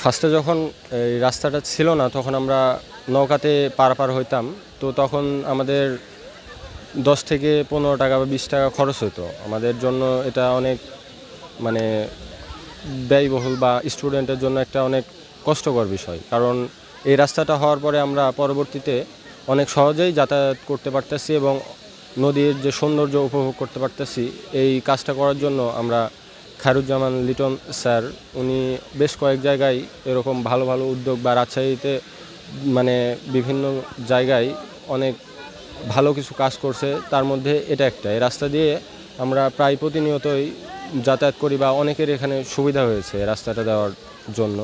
ফার্স্টে যখন এই রাস্তাটা ছিল না, তখন আমরা নৌকাতে পারাপার হইতাম। তো তখন আমাদের দশ থেকে পনেরো টাকা বা বিশ টাকা খরচ হতো আমাদের জন্য এটা অনেক মানে ব্যয়বহুল বা স্টুডেন্টের জন্য একটা অনেক কষ্টকর বিষয়। কারণ এই রাস্তাটা হওয়ার পরে আমরা পরবর্তীতে অনেক সহজেই যাতায়াত করতে পারতেছি এবং নদীর যে সৌন্দর্য উপভোগ করতে পারতেছি, এই কাজটা করার জন্য আমরা খায়রুজ্জামান লিটন স্যার, উনি বেশ কয়েক জায়গায় এরকম ভালো ভালো উদ্যোগ বা রাজশাহীতে মানে বিভিন্ন জায়গায় অনেক ভালো কিছু কাজ করছে। তার মধ্যে এটা একটা। এই রাস্তা দিয়ে আমরা প্রায় প্রতিনিয়তই যাতায়াত করি বা অনেকের এখানে সুবিধা হয়েছে রাস্তাটা দেওয়ার জন্য।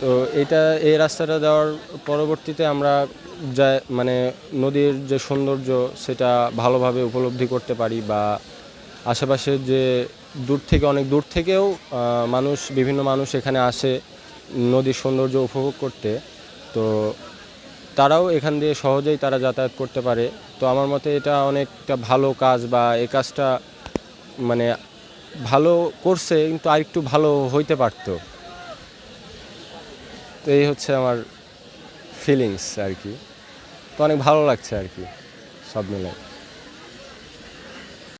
তো এটা, এই রাস্তাটা দেওয়ার পরবর্তীতে আমরা যা মানে নদীর যে সৌন্দর্য, সেটা ভালোভাবে উপলব্ধি করতে পারি বা আশেপাশে যে দূর থেকে, অনেক দূর থেকেও মানুষ, বিভিন্ন মানুষ এখানে আসে নদীর সৌন্দর্য উপভোগ করতে। তো তারাও এখান দিয়ে সহজেই তারা যাতায়াত করতে পারে। তো আমার মতে এটা অনেকটা ভালো কাজ বা এ কাজটা মানে ভালো করছে, কিন্তু আরেকটু ভালো হইতে পারতো। তো এই হচ্ছে আমার ফিলিংস আর কি। তো অনেক ভালো লাগছে আর কি সব মিলে।